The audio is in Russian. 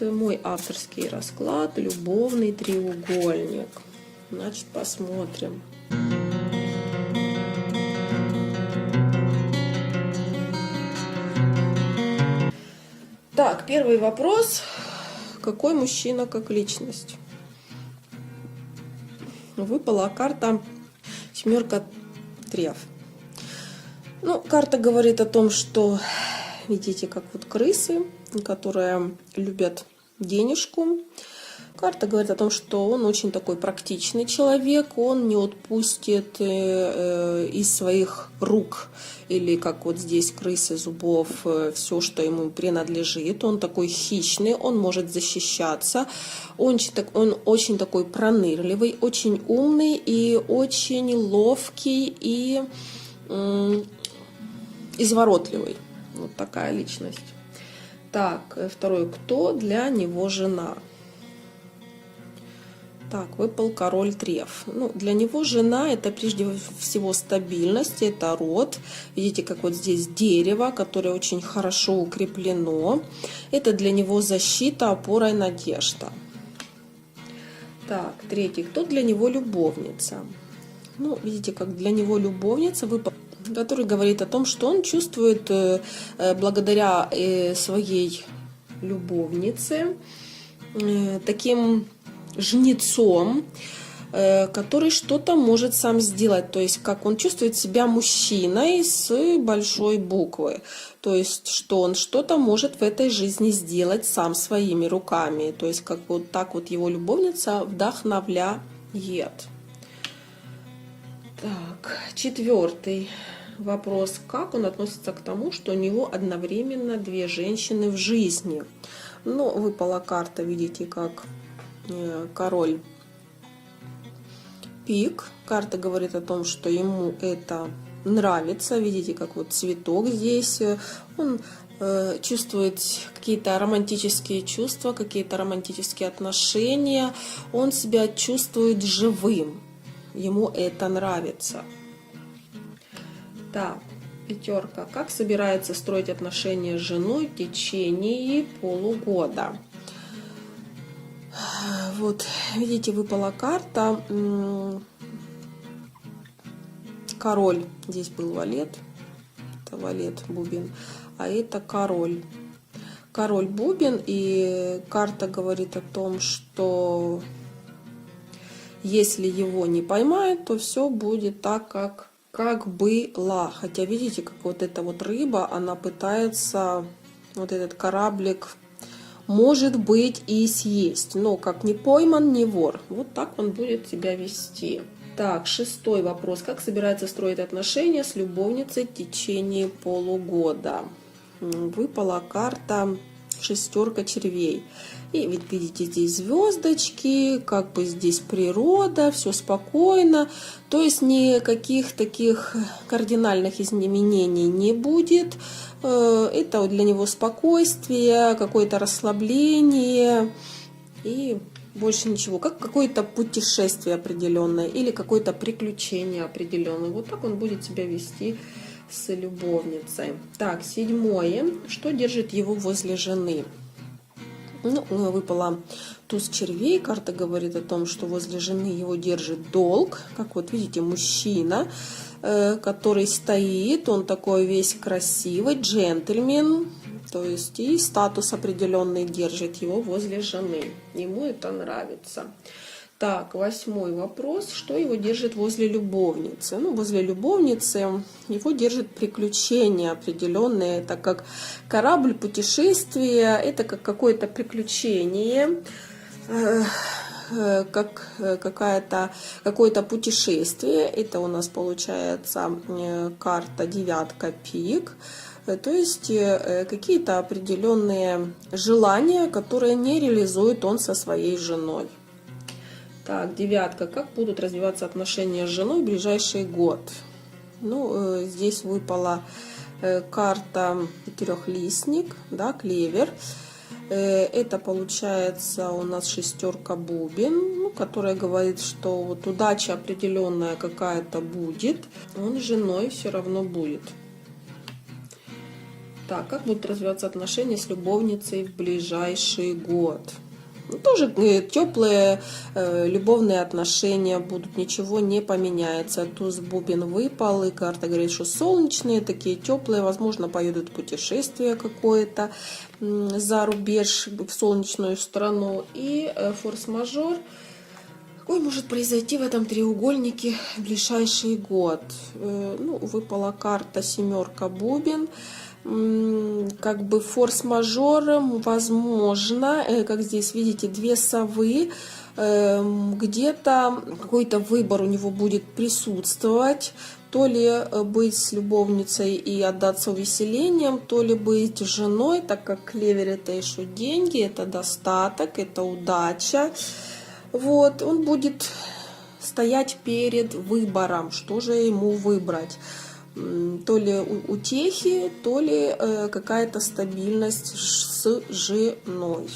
Мой авторский расклад «Любовный треугольник». Значит, посмотрим. Так, первый вопрос. Какой мужчина как личность? Выпала карта семерка треф. Ну, карта говорит о том, что видите, как вот крысы, которые любят денежку. Карта говорит о том, что он очень такой практичный человек, он не отпустит э, э, из своих рук или как вот здесь крысы зубов э, все, что ему принадлежит. Он такой хищный, он может защищаться, он, он очень такой пронырливый, очень умный и очень ловкий и изворотливый. Вот такая личность. Так, э, второй, кто для него жена? Так, выпал король треф. Ну, для него жена это прежде всего стабильность, это род. Видите, как вот здесь дерево, которое очень хорошо укреплено. Это для него защита, опора и надежда. Так, третий, кто для него любовница? Ну, видите, как для него любовница выпал который говорит о том, что он чувствует э, э, благодаря э, своей любовнице таким жнецом, который что-то может сам сделать, то есть как он чувствует себя мужчиной с большой буквы, то есть что он что-то может в этой жизни сделать сам своими руками, то есть как вот так вот его любовница вдохновляет. Так, четвертый вопрос, как он относится к тому, что у него одновременно две женщины в жизни. Ну, выпала карта, видите, как э, король пик. Карта говорит о том, что ему это нравится. Видите, как вот цветок здесь. Он э, чувствует какие-то романтические чувства, какие-то романтические отношения. Он себя чувствует живым. Ему это нравится. Так, пятерка. Как собирается строить отношения с женой в течение полугода? Вот, видите, выпала карта. Король. Здесь был валет. Это валет, бубен. А это король. Король бубен. И карта говорит о том, что если его не поймают, то все будет так, как как была. Хотя видите, как вот эта вот рыба, она пытается вот этот кораблик может быть и съесть. Но как не пойман, не вор. Вот так он будет себя вести. Так, шестой вопрос. Как собирается строить отношения с любовницей в течение полугода? Выпала карта шестерка червей. И ведь видите, здесь звездочки, как бы здесь природа, все спокойно. То есть никаких таких кардинальных изменений не будет. Э, это для него спокойствие, какое-то расслабление и больше ничего. Как какое-то путешествие определенное или какое-то приключение определенное. Вот так он будет себя вести с любовницей. Так, седьмое. Что держит его возле жены? Ну, выпала туз червей. Карта говорит о том, что возле жены его держит долг. Как вот видите, мужчина, э, который стоит. Он такой весь красивый, джентльмен. То есть и статус определенный держит его возле жены. Ему это нравится. Так, восьмой вопрос. Что его держит возле любовницы? Ну, возле любовницы его держит приключение определенное. Это как корабль, путешествие, это как какое-то приключение э, э, как э, какая-то какое-то путешествие. Это у нас получается карта девятка пик. То есть какие-то определенные желания, которые не реализует он со своей женой. Так, девятка. Как будут развиваться отношения с женой в ближайший год? Ну, э, здесь выпала э, карта трехлистник, да, клевер. Э, это получается у нас шестерка бубен, ну, которая говорит, что вот удача определенная какая-то будет, он с женой все равно будет. Так, как будут развиваться отношения с любовницей в ближайший год? Ну, тоже теплые э, любовные отношения будут, ничего не поменяется. Туз бубен выпал, и карта говорит, что солнечные, такие теплые, возможно, поедут путешествие какое-то м, за рубеж, в солнечную страну. И э, форс-мажор, какой может произойти в этом треугольнике в ближайший год? Э, ну, выпала карта семерка бубен как бы форс-мажором, возможно, э, как здесь видите, две совы, эм, где-то какой-то выбор у него будет присутствовать, то ли э, быть с любовницей и отдаться увеселением, то ли быть женой, так как клевер это еще деньги, это достаток, это удача. Вот, он будет стоять перед выбором, что же ему выбрать то ли утехи, то ли э, какая-то стабильность с женой.